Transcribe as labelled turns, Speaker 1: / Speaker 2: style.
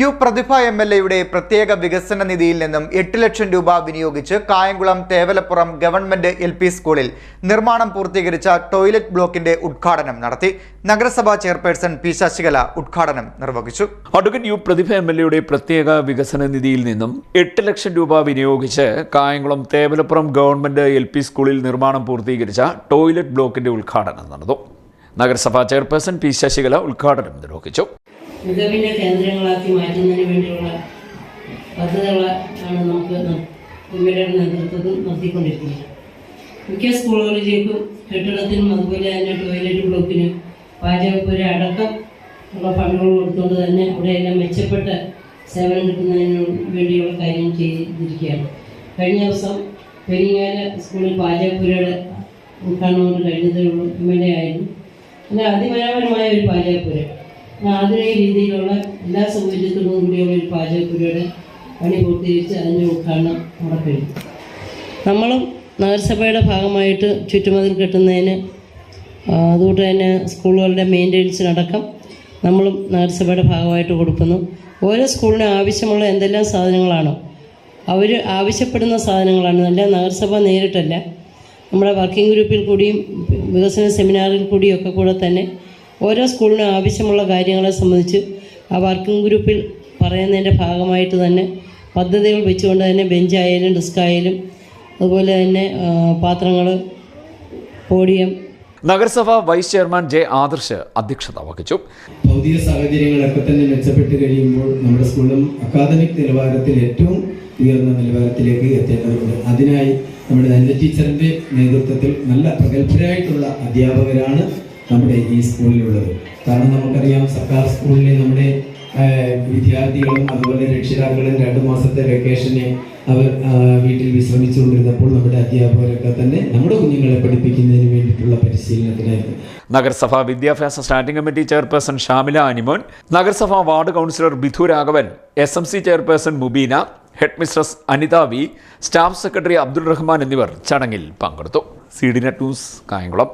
Speaker 1: U Prathibha M L എയുടെ പ്രത്യേക വികസന നിധിയിൽ നിന്നും എട്ട് ലക്ഷം രൂപ വിനിയോഗിച്ച് Kayamkulam Thevalappuram government L P സ്കൂളിൽ നിർമ്മാണം പൂർത്തീകരിച്ച ടോയ്ലറ്റ് ബ്ലോക്കിന്റെ ഉദ്ഘാടനം നടത്തി നഗരസഭാ ചെയർപേഴ്സൺ പി ശശികല ഉദ്ഘാടനം നിർവഹിച്ചു.
Speaker 2: Advocate U Prathibha M L എയുടെ പ്രത്യേക വികസന നിധിയിൽ നിന്നും എട്ട് ലക്ഷം രൂപ വിനിയോഗിച്ച് Kayamkulam Thevalappuram government L P സ്കൂളിൽ നിർമ്മാണം പൂർത്തീകരിച്ച ടോയ്ലറ്റ് ബ്ലോക്കിന്റെ ഉദ്ഘാടനം നടന്നു. നഗരസഭാ ചെയർപേഴ്സൺ പി ശശികല ഉദ്ഘാടനം നിർവഹിച്ചു.
Speaker 3: മികവിന്റെ കേന്ദ്രങ്ങളാക്കി മാറ്റുന്നതിന് വേണ്ടിയുള്ള പദ്ധതികളാണ് നമുക്ക് ഇവരുടെ നേതൃത്വത്തിൽ നടത്തിക്കൊണ്ടിരിക്കുന്നത്. മിക്ക സ്കൂളുകളിലേക്കും കെട്ടിടത്തിനും അതുപോലെ തന്നെ ടോയ്ലറ്റ് ബ്ലോക്കിനും പാചകപ്പുര അടക്കം ഉള്ള ഫണ്ടുകൾ കൊടുത്തുകൊണ്ട് തന്നെ അവിടെയെല്ലാം മെച്ചപ്പെട്ട സേവനം കിട്ടുന്നതിന് വേണ്ടിയുള്ള കാര്യം ചെയ്തിരിക്കുകയാണ്. കഴിഞ്ഞ ദിവസം പെരിങ്ങാല സ്കൂളിൽ പാചകപ്പുരയുടെ ഉദ്ഘാടനം കൊണ്ട് കഴിഞ്ഞതേ ഉള്ളൂ. എം എൽ എ ആയിരുന്നു അതിമനോഹരമായ ഒരു പാചകപ്പുര. ആധുനിക രീതിയിലുള്ള എല്ലാ സൗകര്യത്തോടും കൂടിയുള്ള ഒരു പാചകപ്പുരയുടെ പണി പൂർത്തീകരിച്ച് അതിന്റെ ഉദ്ഘാടനം നടക്കുന്നു നമ്മളും നഗരസഭയുടെ ഭാഗമായിട്ട് ചുറ്റുമതിൽ കെട്ടുന്നതിന് അതുകൊണ്ട് തന്നെ സ്കൂളുകളുടെ മെയിന്റെനൻസിനടക്കം നമ്മളും നഗരസഭയുടെ ഭാഗമായിട്ട് കൊടുക്കുന്നു. ഓരോ സ്കൂളിന് ആവശ്യമുള്ള എന്തെല്ലാം സാധനങ്ങളാണോ അവർ ആവശ്യപ്പെടുന്ന സാധനങ്ങളാണ്. നല്ല നഗരസഭ നേരിട്ടല്ല. നമ്മുടെ വർക്കിംഗ് ഗ്രൂപ്പിൽ കൂടിയും വികസന സെമിനാറിൽ കൂടിയും ഒക്കെ കൂടെ തന്നെ ഓരോ സ്കൂളിനും ആവശ്യമുള്ള കാര്യങ്ങളെ സംബന്ധിച്ച് ആ വർക്കിംഗ് ഗ്രൂപ്പിൽ പറയുന്നതിന്റെ ഭാഗമായിട്ട് തന്നെ പദ്ധതികൾ വെച്ചുകൊണ്ട് തന്നെ ബെഞ്ചായാലും ഡെസ്കായാലും അതുപോലെ തന്നെ പാത്രങ്ങൾ പോഡിയം
Speaker 2: നഗരസഭ വൈസ് ചെയർമാൻ ജെ ആദർശ് അധ്യക്ഷത വഹിച്ചു.
Speaker 4: ഭൗതിക സാഹചര്യങ്ങളൊക്കെ തന്നെ മെച്ചപ്പെട്ട് കഴിയുമ്പോൾ നമ്മുടെ സ്കൂളും അക്കാദമിക് നിലവാരത്തിൽ ഏറ്റവും ഉയർന്ന നിലവാരത്തിലേക്ക് എത്തേണ്ടതുണ്ട്. അതിനായി നമ്മുടെ നല്ല ടീച്ചറിന്റെ നേതൃത്വത്തിൽ നല്ല പ്രഗത്ഭരായിട്ടുള്ള അധ്യാപകരാണ് നമ്മുടെ ഈ സ്കൂളിലുള്ളത്. കാരണം നമുക്കറിയാം സർക്കാർ സ്കൂളിലെ നമ്മുടെ വിദ്യാർത്ഥികളും അതുപോലെ രക്ഷിതാക്കളും രണ്ടു മാസത്തെ വെക്കേഷനെ അവർ വീട്ടിൽ വിശ്രമിച്ചുകൊണ്ടിരുന്നപ്പോൾ നമ്മുടെ അധ്യാപകരൊക്കെ തന്നെ നമ്മുടെ കുഞ്ഞുങ്ങളെ പഠിപ്പിക്കുന്നതിന് വേണ്ടിയിട്ടുള്ള പരിശീലനത്തിലായിരുന്നു
Speaker 2: നഗരസഭാ വിദ്യാഭ്യാസ standing committee chairperson Shamila Animon നഗരസഭാ ward councillor Bidhu Raghavan S M C chairperson Mubeena head mistress Anitha V staff secretary Abdul Rahman എന്നിവർ ചടങ്ങിൽ പങ്കെടുത്തു. C D net news Kayamkulam.